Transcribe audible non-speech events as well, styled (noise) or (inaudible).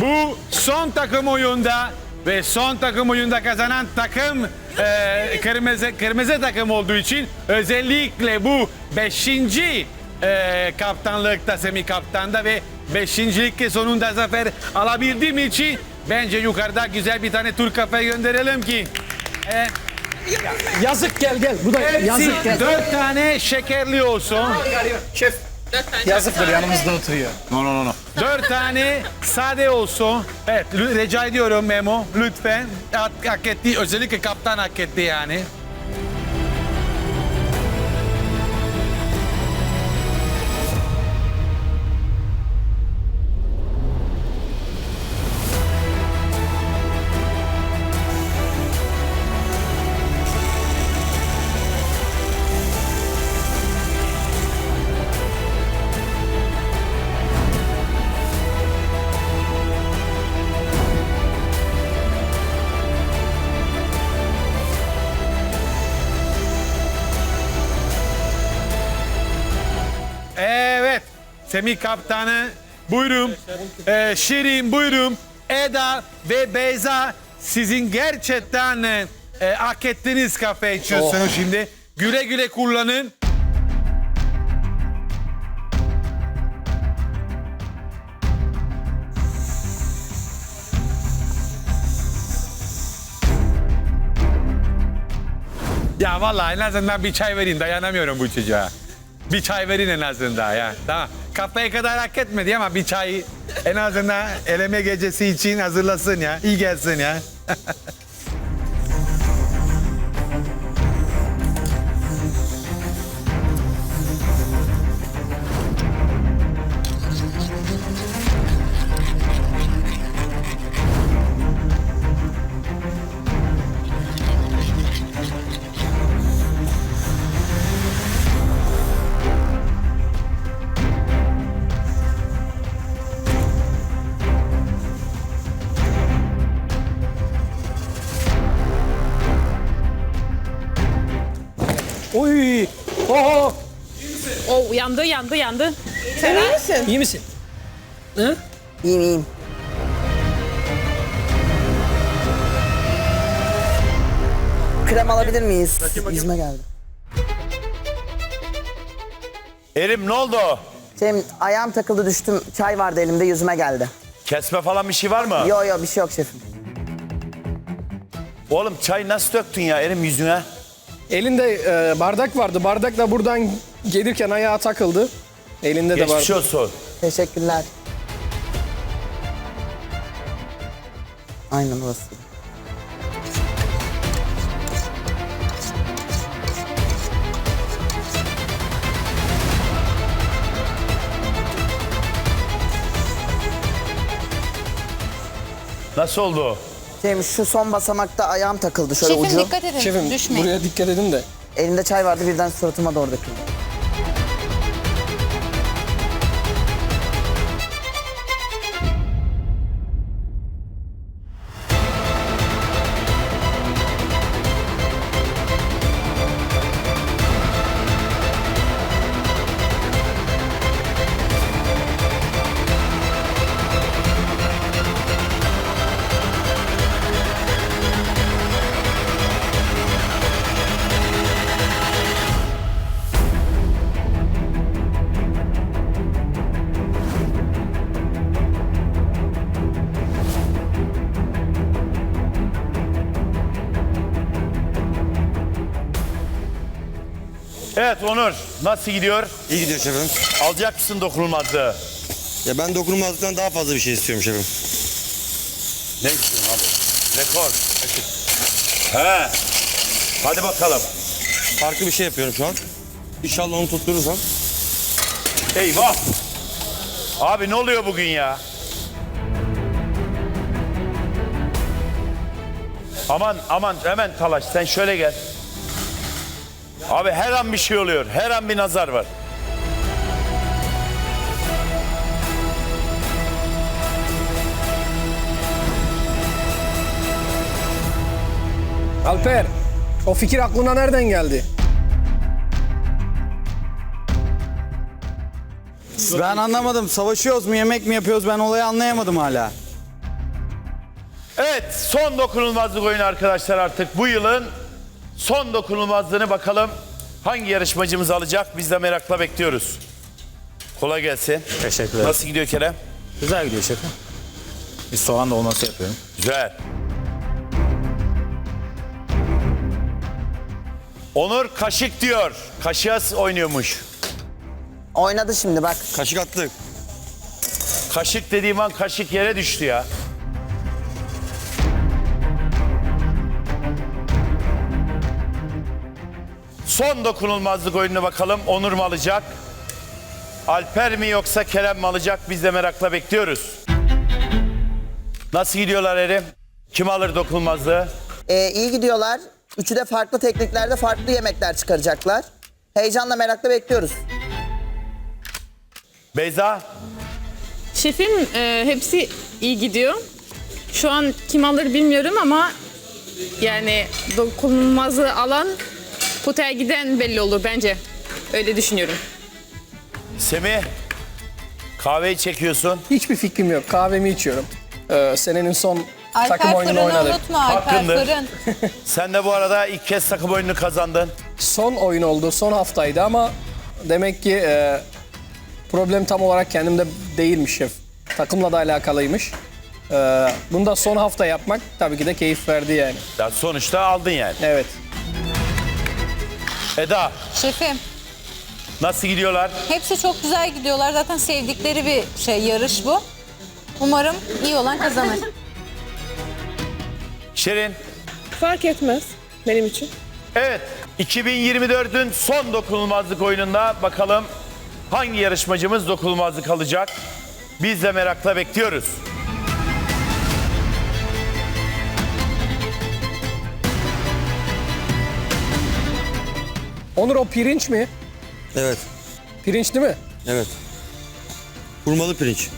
Bu son takım oyunda ve son takım oyunda kazanan takım e, kırmızı kırmızı takım olduğu için özellikle bu beşinci e, kaptanlıkta semi kaptanda ve beşincilikte sonunda zafer alabildiğim için bence yukarıda güzel bir tane tur kafe gönderelim ki e, Yazık gel gel. Bu da yazık hepsi gel. dört tane şekerli olsun. Şef yazıktır yanımızda oturuyor. No no no no. Dört tane sade olsun. Evet lü- rica ediyorum Memo lütfen. Hak, hak etti özellikle kaptan hak etti yani. Semih kaptanı buyurun. Ee, Şirin buyurun. Eda ve Beyza sizin gerçekten e, hak ettiğiniz kafe içiyorsunuz şimdi. Güle güle kullanın. Ya vallahi en azından bir çay verin dayanamıyorum bu çocuğa. Bir çay verin en azından ya. Tamam. Kafaya kadar hak etmedi ama bir çay en azından eleme gecesi için hazırlasın ya. İyi gelsin ya. (laughs) yandı yandı yandı. Sen iyi misin? İyi misin? Hı? İyiyim iyiyim. Krem alabilir miyiz? Yüzüme geldi. Erim ne oldu? Şey, ayağım takıldı düştüm. Çay vardı elimde yüzüme geldi. Kesme falan bir şey var mı? Yo yo bir şey yok şefim. Oğlum çay nasıl döktün ya Erim yüzüne? Elinde e, bardak vardı. Bardak da buradan gelirken ayağa takıldı. Elinde de Geçmiş vardı. olsun. Teşekkürler. Aynen burası. Nasıl oldu? Şey, şu son basamakta ayağım takıldı şöyle Şefim ucu. dikkat edin Şefim düşmeyin. buraya dikkat edin de. Elimde çay vardı birden suratıma doğru döküldü. Evet Onur nasıl gidiyor? İyi gidiyor şefim. Alacak mısın dokunulmazlığı? Ya ben dokunulmazlıktan daha fazla bir şey istiyorum şefim. Ne istiyorsun abi? Rekor. He. Hadi bakalım. Farklı bir şey yapıyorum şu an. İnşallah onu tutturursam. Eyvah. Abi ne oluyor bugün ya? Aman aman hemen Talaş sen şöyle gel. Abi her an bir şey oluyor. Her an bir nazar var. Alper o fikir aklına nereden geldi? Ben anlamadım. Savaşıyoruz mu, yemek mi yapıyoruz? Ben olayı anlayamadım hala. Evet son dokunulmazlık oyunu arkadaşlar artık bu yılın son dokunulmazlığını bakalım hangi yarışmacımız alacak biz de merakla bekliyoruz. Kolay gelsin. Teşekkürler. Nasıl gidiyor Kerem? Güzel gidiyor şefim. Bir soğan dolması yapıyorum. Güzel. Onur kaşık diyor. Kaşığa oynuyormuş. Oynadı şimdi bak. Kaşık attık. Kaşık dediğim an kaşık yere düştü ya. Son dokunulmazlık oyununa bakalım. Onur mu alacak? Alper mi yoksa Kerem mi alacak? Biz de merakla bekliyoruz. Nasıl gidiyorlar Erim? Kim alır dokunulmazlığı? Ee, iyi gidiyorlar. Üçü de farklı tekniklerde farklı yemekler çıkaracaklar. Heyecanla merakla bekliyoruz. Beyza? Şefim e, hepsi iyi gidiyor. Şu an kim alır bilmiyorum ama yani dokunulmazı alan potaya giden belli olur bence. Öyle düşünüyorum. Semih? Kahveyi çekiyorsun. Hiçbir fikrim yok. Kahvemi içiyorum. Ee, senenin son Alper takım oyununu Fırın'ı oynadık. unutma Alper Hakkındır. Fırın. (laughs) Sen de bu arada ilk kez takım oyununu kazandın. Son oyun oldu, son haftaydı ama demek ki e, problem tam olarak kendimde değilmiş şef. Takımla da alakalıymış. E, bunu da son hafta yapmak tabii ki de keyif verdi yani. Ya sonuçta aldın yani. Evet. Eda Şefim nasıl gidiyorlar? hepsi çok güzel gidiyorlar. Zaten sevdikleri bir şey yarış bu. Umarım iyi olan kazanır. (laughs) Şirin. Fark etmez benim için. Evet 2024'ün son dokunulmazlık oyununda bakalım hangi yarışmacımız dokunulmazlık alacak? Biz de merakla bekliyoruz. Onur o pirinç mi? Evet. Pirinç değil mi? Evet. Hurmalı pirinç.